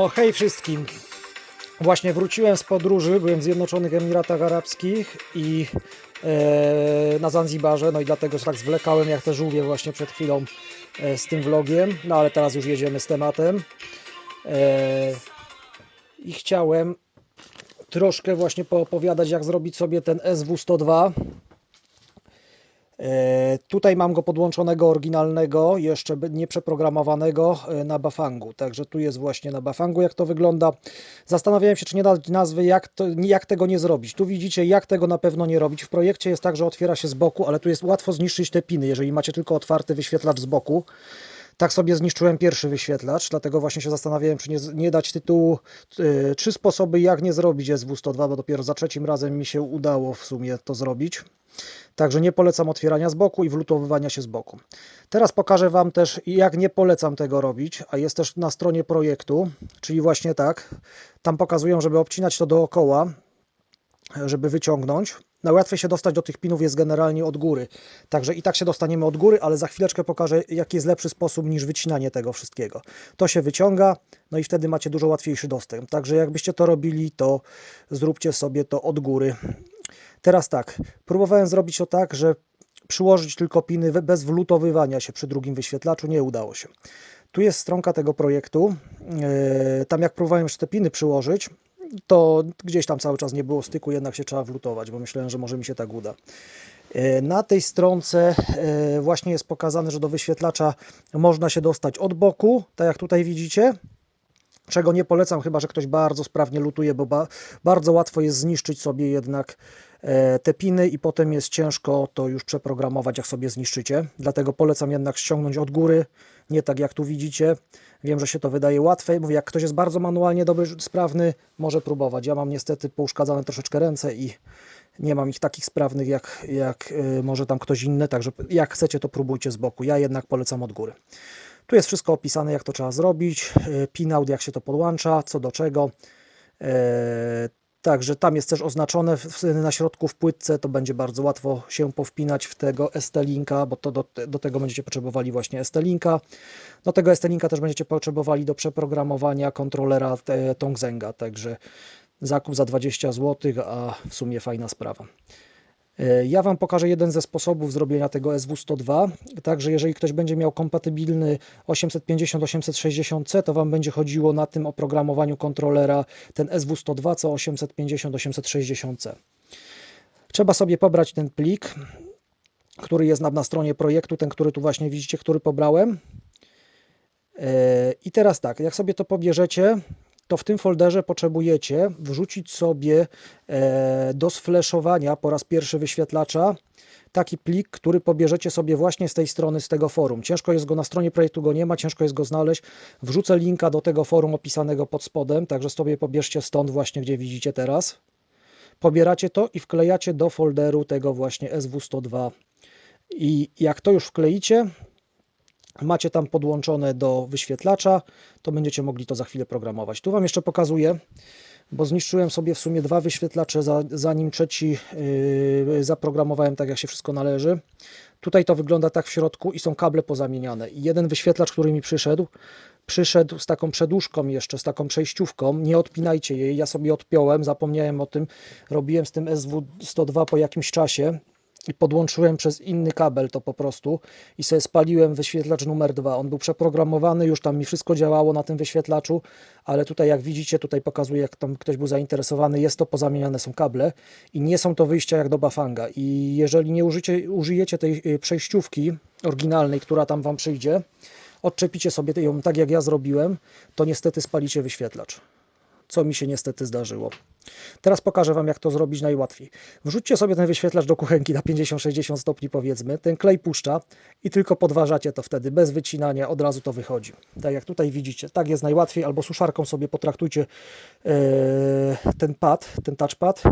No hej wszystkim. Właśnie wróciłem z podróży, byłem w Zjednoczonych Emiratach Arabskich i e, na Zanzibarze, no i dlatego tak zwlekałem jak te żółwie właśnie przed chwilą e, z tym vlogiem, no ale teraz już jedziemy z tematem. E, I chciałem troszkę właśnie poopowiadać jak zrobić sobie ten SW102. E, Tutaj mam go podłączonego oryginalnego, jeszcze by- nie przeprogramowanego e, na Bafangu. Także tu jest właśnie na Bafangu, jak to wygląda. Zastanawiałem się, czy nie dać nazwy, jak, to, jak tego nie zrobić. Tu widzicie, jak tego na pewno nie robić. W projekcie jest tak, że otwiera się z boku, ale tu jest łatwo zniszczyć te piny, jeżeli macie tylko otwarty wyświetlacz z boku. Tak sobie zniszczyłem pierwszy wyświetlacz, dlatego właśnie się zastanawiałem, czy nie, nie dać tytułu y, trzy sposoby, jak nie zrobić SW102, bo dopiero za trzecim razem mi się udało w sumie to zrobić. Także nie polecam otwierania z boku i wlutowywania się z boku. Teraz pokażę Wam też, jak nie polecam tego robić, a jest też na stronie projektu, czyli właśnie tak. Tam pokazują, żeby obcinać to dookoła, żeby wyciągnąć. Najłatwiej się dostać do tych pinów jest generalnie od góry. Także i tak się dostaniemy od góry, ale za chwileczkę pokażę, jaki jest lepszy sposób niż wycinanie tego wszystkiego. To się wyciąga, no i wtedy macie dużo łatwiejszy dostęp. Także jakbyście to robili, to zróbcie sobie to od góry. Teraz tak, próbowałem zrobić to tak, że przyłożyć tylko piny bez wlutowywania się przy drugim wyświetlaczu, nie udało się. Tu jest stronka tego projektu. Yy, Tam jak próbowałem jeszcze te piny przyłożyć, to gdzieś tam cały czas nie było styku, jednak się trzeba wlutować, bo myślałem, że może mi się tak uda. Yy, Na tej stronce yy, właśnie jest pokazane, że do wyświetlacza można się dostać od boku, tak jak tutaj widzicie, czego nie polecam, chyba że ktoś bardzo sprawnie lutuje, bo ba bardzo łatwo jest zniszczyć sobie jednak e, te piny i potem jest ciężko to już przeprogramować, jak sobie zniszczycie. Dlatego polecam jednak ściągnąć od góry, nie tak jak tu widzicie. Wiem, że się to wydaje łatwe. Mówię, jak ktoś jest bardzo manualnie dobry, sprawny, może próbować. Ja mam niestety pouszkadzane troszeczkę ręce i nie mam ich takich sprawnych jak, jak y, może tam ktoś inny, także jak chcecie to próbujcie z boku. Ja jednak polecam od góry. Tu jest wszystko opisane, jak to trzeba zrobić, y, pinout, jak się to podłącza, co do czego. E, Także tam jest też oznaczone na środku w płytce, to będzie bardzo łatwo się powpinać w tego ST-Linka, bo to do, do tego będziecie potrzebowali właśnie ST-Linka. Do tego ST-Linka też będziecie potrzebowali do przeprogramowania kontrolera te- Tongzenga, także zakup za 20 zł, a w sumie fajna sprawa. E, Ja Wam pokażę jeden ze sposobów zrobienia tego SW102. Także jeżeli ktoś będzie miał kompatybilny 850-860C, to Wam będzie chodziło na tym oprogramowaniu kontrolera ten SW102 co 850-860C. Trzeba sobie pobrać ten plik, który jest na, stronie projektu, ten, który tu właśnie widzicie, który pobrałem. E, I teraz tak, jak sobie to pobierzecie, to w tym folderze potrzebujecie wrzucić sobie e, do sfleszowania po raz pierwszy wyświetlacza taki plik, który pobierzecie sobie właśnie z tej strony, z tego forum. Ciężko jest go na stronie projektu, go nie ma, ciężko jest go znaleźć. Wrzucę linka do tego forum opisanego pod spodem, także sobie pobierzcie stąd właśnie, gdzie widzicie teraz. Pobieracie to i wklejacie do folderu tego właśnie SW102. I jak to już wkleicie, macie tam podłączone do wyświetlacza, to będziecie mogli to za chwilę programować. Tu Wam jeszcze pokazuję, bo zniszczyłem sobie w sumie dwa wyświetlacze, za, zanim trzeci yy, zaprogramowałem tak, jak się wszystko należy. Tutaj to wygląda tak w środku i są kable pozamieniane. I jeden wyświetlacz, który mi przyszedł, przyszedł z taką przedłużką jeszcze, z taką przejściówką. Nie odpinajcie jej, ja sobie odpiąłem, zapomniałem o tym. Robiłem z tym SW102 po jakimś czasie i podłączyłem przez inny kabel to po prostu i sobie spaliłem wyświetlacz numer dwa. On był przeprogramowany, już tam mi wszystko działało na tym wyświetlaczu, ale tutaj jak widzicie, tutaj pokazuje, jak tam ktoś był zainteresowany, jest to pozamieniane są kable i nie są to wyjścia jak do Bafanga. I jeżeli nie użycie, użyjecie tej y, przejściówki oryginalnej, która tam Wam przyjdzie, odczepicie sobie ją tak jak ja zrobiłem, to niestety spalicie wyświetlacz co mi się niestety zdarzyło. Teraz pokażę Wam, jak to zrobić najłatwiej. Wrzućcie sobie ten wyświetlacz do kuchenki na 50-60 stopni powiedzmy, ten klej puszcza i tylko podważacie to wtedy, bez wycinania, od razu to wychodzi. Tak jak tutaj widzicie, tak jest najłatwiej, albo suszarką sobie potraktujcie e, ten pad, ten touchpad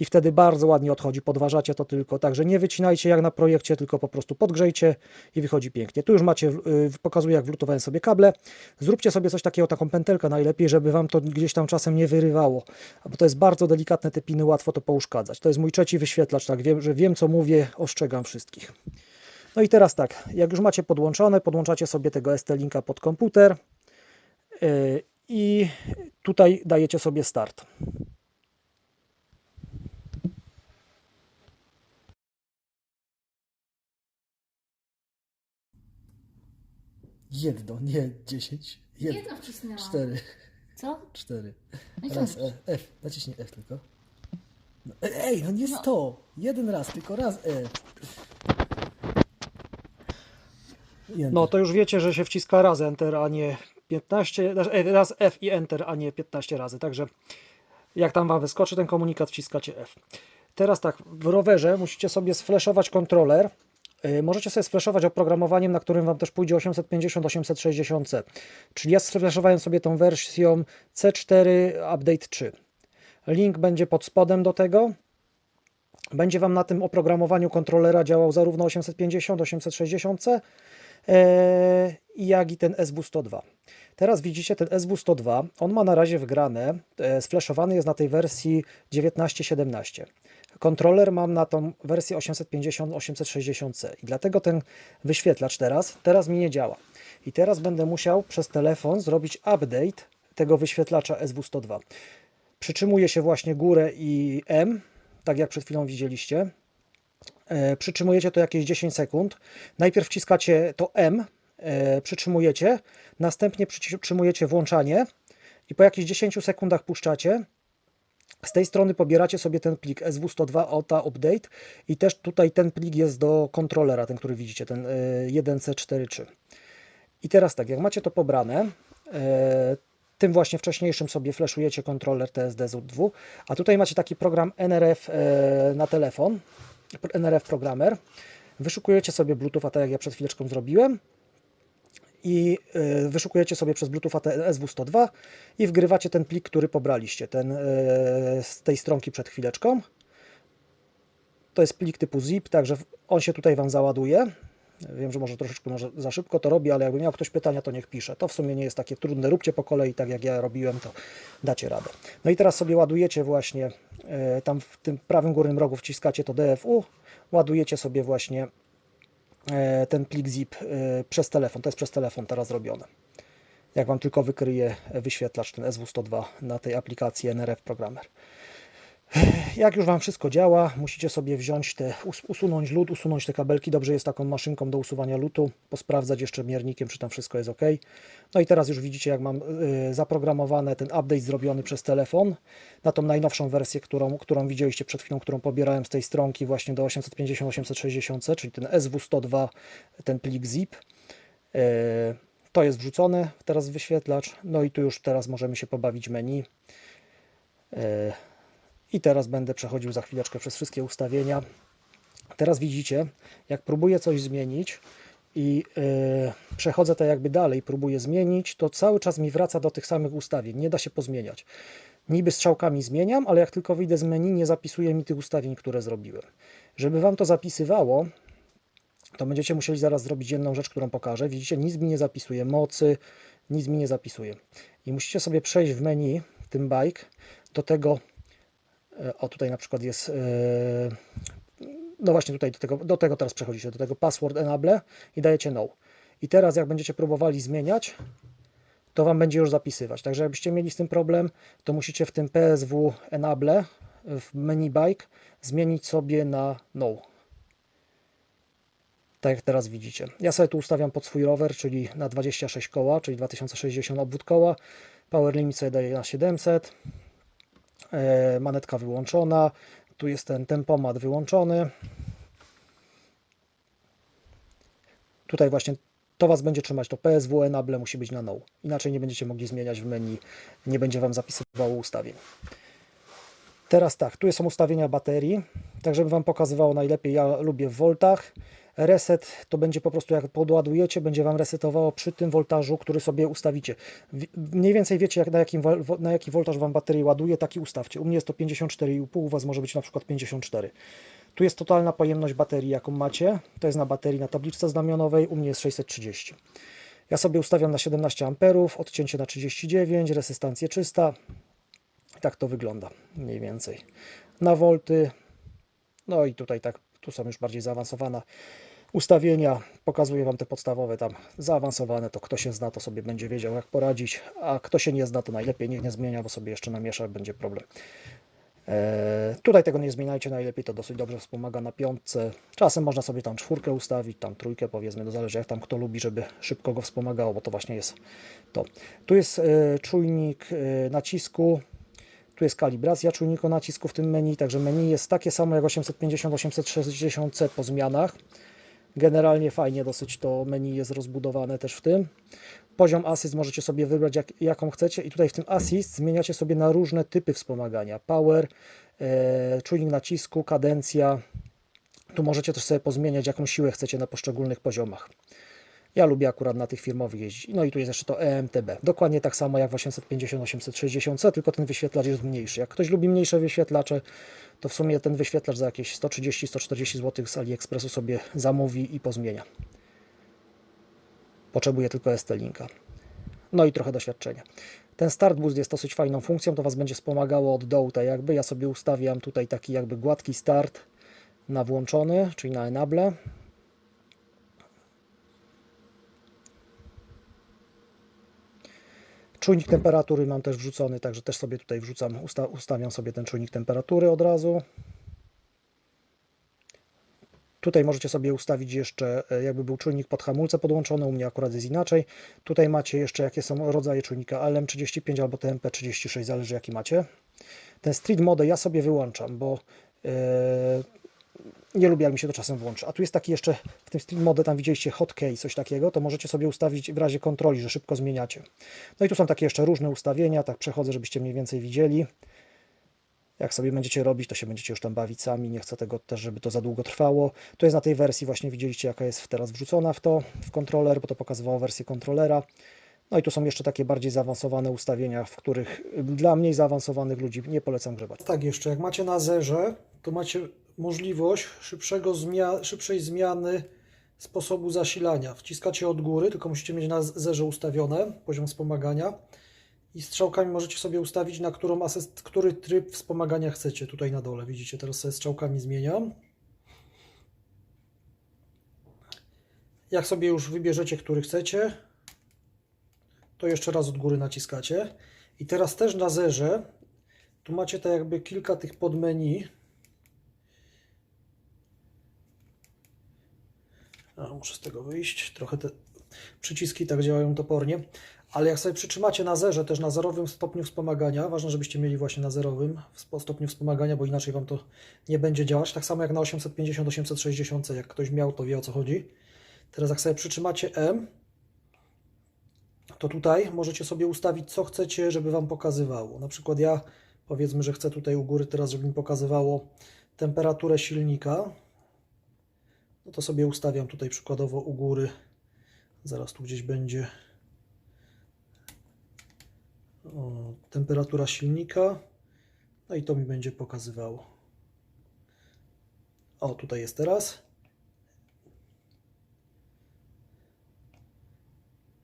i wtedy bardzo ładnie odchodzi, podważacie to tylko, także nie wycinajcie jak na projekcie, tylko po prostu podgrzejcie i wychodzi pięknie. Tu już macie, y, pokazuję jak wlutowałem sobie kable. Zróbcie sobie coś takiego, taką pętelkę najlepiej, żeby Wam to gdzieś tam czasem nie wyrywało, bo to jest bardzo delikatne, te piny łatwo to pouszkadzać. To jest mój trzeci wyświetlacz, tak wiem, że wiem co mówię, ostrzegam wszystkich. No i teraz tak, jak już macie podłączone, podłączacie sobie tego ST-Linka pod komputer yy, i tutaj dajecie sobie start. Jedno, nie dziesięć. Jedno wcisnęłam. cztery, Co? cztery. No i co? Raz E, F, naciśnij F tylko. No, e- ej, no nie sto. Jeden raz, tylko raz E. No to już wiecie, że się wciska raz Enter, a nie 15, znaczy, e, raz F i Enter, a nie 15 razy. Także jak tam Wam wyskoczy ten komunikat, wciskacie F. Teraz tak, w rowerze musicie sobie sflashować kontroler. Yy, Możecie sobie sflashować oprogramowaniem, na którym Wam też pójdzie 850-860C. Czyli ja sflashowałem sobie tą wersją C4 Update 3. Link będzie pod spodem do tego. Będzie Wam na tym oprogramowaniu kontrolera działał zarówno 850, 860C, e, jak i ten SW102. Teraz widzicie ten SW102, on ma na razie wgrane, e, sflashowany jest na tej wersji 19.17. Kontroler mam na tą wersję 850, 860C i dlatego ten wyświetlacz teraz, teraz mi nie działa. I teraz będę musiał przez telefon zrobić update tego wyświetlacza SW102. Przytrzymuję się właśnie górę i M, tak jak przed chwilą widzieliście. E, przytrzymujecie to jakieś 10 sekund. Najpierw wciskacie to M, e, przytrzymujecie, następnie przytrzymujecie włączanie i po jakichś 10 sekundach puszczacie. Z tej strony pobieracie sobie ten plik SW102 OTA Update i też tutaj ten plik jest do kontrolera, ten który widzicie, ten e, 1C43. I teraz tak, jak macie to pobrane, e, tym właśnie wcześniejszym sobie flashujecie kontroler TSD-ZUT2, a tutaj macie taki program NRF e, na telefon, NRF Programmer. Wyszukujecie sobie Bluetootha, tak jak ja przed chwileczką zrobiłem i e, wyszukujecie sobie przez Bluetootha ten SW102 i wgrywacie ten plik, który pobraliście, ten e, z tej stronki przed chwileczką. To jest plik typu zip, także on się tutaj Wam załaduje. Wiem, że może troszeczkę za szybko to robi, ale jakby miał ktoś pytania, to niech pisze. To w sumie nie jest takie trudne. Róbcie po kolei, tak jak ja robiłem, to dacie radę. No i teraz sobie ładujecie właśnie e, tam w tym prawym górnym rogu wciskacie to DFU, ładujecie sobie właśnie ten plik zip e, przez telefon. To jest przez telefon teraz robione. Jak Wam tylko wykryje wyświetlacz ten SW102 na tej aplikacji NRF Programmer. Jak już Wam wszystko działa, musicie sobie wziąć te, us- usunąć lód, usunąć te kabelki. Dobrze jest taką maszynką do usuwania lutu, posprawdzać jeszcze miernikiem, czy tam wszystko jest ok. No i teraz już widzicie, jak mam y, zaprogramowane ten update zrobiony przez telefon na tą najnowszą wersję, którą, którą widzieliście przed chwilą, którą pobierałem z tej stronki właśnie do 850-860, czyli ten SW102, ten plik zip. Y, To jest wrzucone teraz w wyświetlacz. No i tu już teraz możemy się pobawić menu. I teraz będę przechodził za chwileczkę przez wszystkie ustawienia. Teraz widzicie, jak próbuję coś zmienić i yy, przechodzę to jakby dalej, próbuję zmienić, to cały czas mi wraca do tych samych ustawień. Nie da się pozmieniać. Niby strzałkami zmieniam, ale jak tylko wyjdę z menu, nie zapisuje mi tych ustawień, które zrobiłem. Żeby Wam to zapisywało, to będziecie musieli zaraz zrobić jedną rzecz, którą pokażę. Widzicie, nic mi nie zapisuje mocy, nic mi nie zapisuje. I musicie sobie przejść w menu, tym bike, do tego O, tutaj na przykład jest. e, No właśnie, tutaj do tego, do tego teraz przechodzicie, do tego password enable i dajecie no. I teraz, jak będziecie próbowali zmieniać, to Wam będzie już zapisywać. Także, jakbyście mieli z tym problem, to musicie w tym PSW enable w menu bike zmienić sobie na no. Tak jak teraz widzicie. Ja sobie tu ustawiam pod swój rower, czyli na 26 koła, czyli 2060 obwód koła. Power limit sobie daję na 700 e, manetka wyłączona, tu jest ten tempomat wyłączony. Tutaj właśnie to Was będzie trzymać, to PSW enable musi być na no, inaczej nie będziecie mogli zmieniać w menu, nie będzie Wam zapisywało ustawień. Teraz tak, tu są ustawienia baterii, tak żeby Wam pokazywało najlepiej, ja lubię w voltach. Reset to będzie po prostu jak podładujecie, będzie Wam resetowało przy tym voltażu, który sobie ustawicie. Mniej więcej wiecie jak, na, jakim, na jaki voltaż Wam baterię ładuje, taki ustawcie. U mnie jest to 54,5, u Was może być na przykład 54. Tu jest totalna pojemność baterii, jaką macie. To jest na baterii na tabliczce znamionowej, u mnie jest 630. Ja sobie ustawiam na 17 amperów, odcięcie na 39, resystancję 300. Tak to wygląda mniej więcej. Na volty, no i tutaj tak, tu są już bardziej zaawansowana ustawienia. Pokazuję Wam te podstawowe, tam zaawansowane, to kto się zna, to sobie będzie wiedział jak poradzić, a kto się nie zna, to najlepiej niech nie zmienia, bo sobie jeszcze namiesza, będzie problem. Eee, tutaj tego nie zmieniajcie najlepiej, to dosyć dobrze wspomaga na piątce. Czasem można sobie tam czwórkę ustawić, tam trójkę powiedzmy, to zależy jak tam kto lubi, żeby szybko go wspomagało, bo to właśnie jest to. Tu jest e, czujnik e, nacisku, tu jest kalibracja czujnika nacisku w tym menu, także menu jest takie samo jak 850-860C po zmianach. Generalnie fajnie dosyć to menu jest rozbudowane też w tym. Poziom assist możecie sobie wybrać jak, jaką chcecie i tutaj w tym assist zmieniacie sobie na różne typy wspomagania. Power, e, czujnik nacisku, kadencja. Tu możecie też sobie pozmieniać jaką siłę chcecie na poszczególnych poziomach. Ja lubię akurat na tych firmowych jeździć. No i tu jest jeszcze to EMTB. Dokładnie tak samo jak w 850-860C, tylko ten wyświetlacz jest mniejszy. Jak ktoś lubi mniejsze wyświetlacze, to w sumie ten wyświetlacz za jakieś 130-140 zł z AliExpressu sobie zamówi i pozmienia. Potrzebuje tylko ST-Linka. No i trochę doświadczenia. Ten Start Boost jest dosyć fajną funkcją, to Was będzie wspomagało od dołu, tak jakby. Ja sobie ustawiam tutaj taki jakby gładki start na włączony, czyli na enable. Czujnik temperatury mam też wrzucony, także też sobie tutaj wrzucam, usta ustawiam sobie ten czujnik temperatury od razu. Tutaj możecie sobie ustawić jeszcze, e, jakby był czujnik pod hamulce podłączony, u mnie akurat jest inaczej. Tutaj macie jeszcze, jakie są rodzaje czujnika LM35 albo TMP36, zależy jaki macie. Ten Street Mode ja sobie wyłączam, bo e, nie lubię, jak mi się to czasem włączy. A tu jest taki jeszcze, w tym Street Mode, tam widzieliście hotkey, coś takiego, to możecie sobie ustawić w razie kontroli, że szybko zmieniacie. No i tu są takie jeszcze różne ustawienia, tak przechodzę, żebyście mniej więcej widzieli. Jak sobie będziecie robić, to się będziecie już tam bawić sami. Nie chcę tego też, żeby to za długo trwało. To jest na tej wersji, właśnie widzieliście, jaka jest teraz wrzucona w to, w kontroler, bo to pokazywało wersję kontrolera. No i tu są jeszcze takie bardziej zaawansowane ustawienia, w których dla mniej zaawansowanych ludzi nie polecam grywać. Tak, jeszcze jak macie na zerze, to macie możliwość szybszego zmia szybszej zmiany sposobu zasilania. Wciskacie od góry, tylko musicie mieć na zerze ustawione poziom wspomagania i strzałkami możecie sobie ustawić, na którą asyst, który tryb wspomagania chcecie. Tutaj na dole, widzicie, teraz sobie strzałkami zmieniam. Jak sobie już wybierzecie, który chcecie, to jeszcze raz od góry naciskacie. I teraz też na zerze, tu macie tak jakby kilka tych podmenu. Muszę z tego wyjść. Trochę te przyciski tak działają topornie. Ale jak sobie przytrzymacie na zerze, też na zerowym stopniu wspomagania, ważne, żebyście mieli właśnie na zerowym stopniu wspomagania, bo inaczej Wam to nie będzie działać. Tak samo jak na 850-860, jak ktoś miał, to wie o co chodzi. Teraz jak sobie przytrzymacie M, to tutaj możecie sobie ustawić, co chcecie, żeby Wam pokazywało. Na przykład ja, powiedzmy, że chcę tutaj u góry teraz, żeby mi pokazywało temperaturę silnika. No to sobie ustawiam tutaj przykładowo u góry. Zaraz tu gdzieś będzie o, temperatura silnika. No i to mi będzie pokazywało. O, tutaj jest teraz.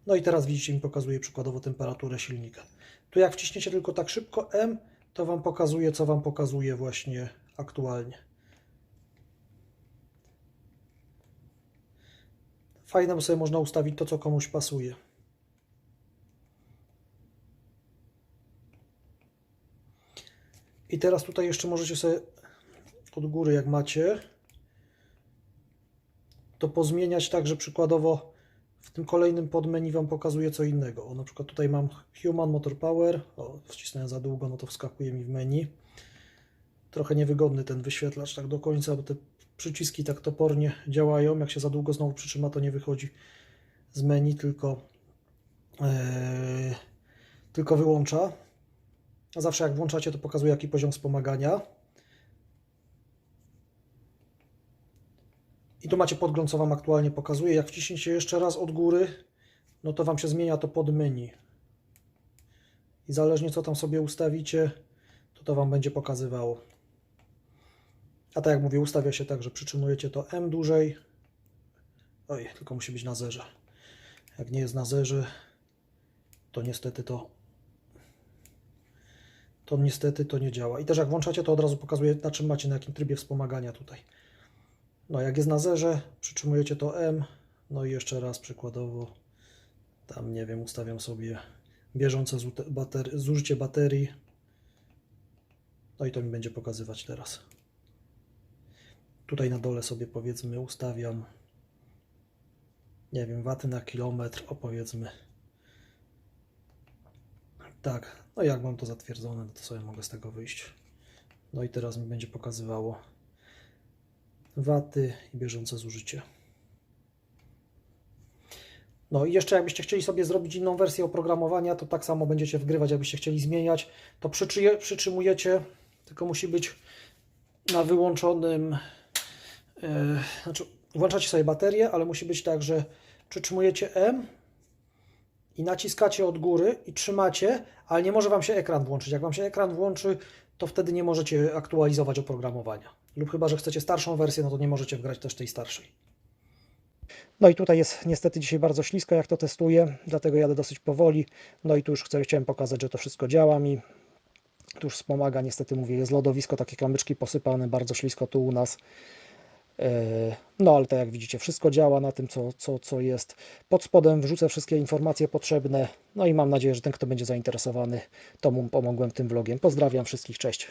No i teraz widzicie, mi pokazuje przykładowo temperaturę silnika. Tu jak wciśniecie tylko tak szybko M, to Wam pokazuje, co Wam pokazuje właśnie aktualnie. Fajne, bo sobie można ustawić to, co komuś pasuje. I teraz tutaj jeszcze możecie sobie od góry, jak macie, to pozmieniać tak, że przykładowo w tym kolejnym podmenu Wam pokazuje co innego. O, na przykład tutaj mam Human Motor Power. O, wcisnąłem za długo, no to wskakuje mi w menu. Trochę niewygodny ten wyświetlacz tak do końca, bo te przyciski tak topornie działają. Jak się za długo znowu przytrzyma, to nie wychodzi z menu, tylko, e, tylko wyłącza. A zawsze jak włączacie, to pokazuje jaki poziom wspomagania. I tu macie podgląd, co Wam aktualnie pokazuje. Jak wciśniecie jeszcze raz od góry, no to Wam się zmienia to pod menu. I zależnie co tam sobie ustawicie, to to Wam będzie pokazywało. A tak jak mówię, ustawia się tak, że przytrzymujecie to M dłużej. Oj, tylko musi być na zerze. Jak nie jest na zerze, to niestety to to niestety to nie działa. I też jak włączacie, to od razu pokazuje, na czym macie, na jakim trybie wspomagania tutaj. No jak jest na zerze, przytrzymujecie to M, no i jeszcze raz przykładowo, tam nie wiem, ustawiam sobie bieżące zużycie baterii. No i to mi będzie pokazywać teraz. Tutaj na dole sobie powiedzmy ustawiam, nie wiem, waty na kilometr, o powiedzmy. Tak, no jak mam to zatwierdzone, to sobie mogę z tego wyjść. No i teraz mi będzie pokazywało waty i bieżące zużycie. No i jeszcze jakbyście chcieli sobie zrobić inną wersję oprogramowania, to tak samo będziecie wgrywać, jakbyście chcieli zmieniać, to przytrzymujecie, tylko musi być na wyłączonym, znaczy włączacie sobie baterię, ale musi być tak, że przytrzymujecie M i naciskacie od góry i trzymacie, ale nie może Wam się ekran włączyć. Jak Wam się ekran włączy, to wtedy nie możecie aktualizować oprogramowania. Lub chyba, że chcecie starszą wersję, no to nie możecie wgrać też tej starszej. No i tutaj jest niestety dzisiaj bardzo ślisko, jak to testuję, dlatego jadę dosyć powoli. No i tu już chcę, chciałem pokazać, że to wszystko działa mi. Tu już wspomaga, niestety mówię, jest lodowisko, takie kamyczki posypane, bardzo ślisko tu u nas. E, No ale tak jak widzicie, wszystko działa na tym, co, co, co jest. Pod spodem wrzucę wszystkie informacje potrzebne. No i mam nadzieję, że ten, kto będzie zainteresowany, to mu pomogłem tym vlogiem. Pozdrawiam wszystkich, cześć.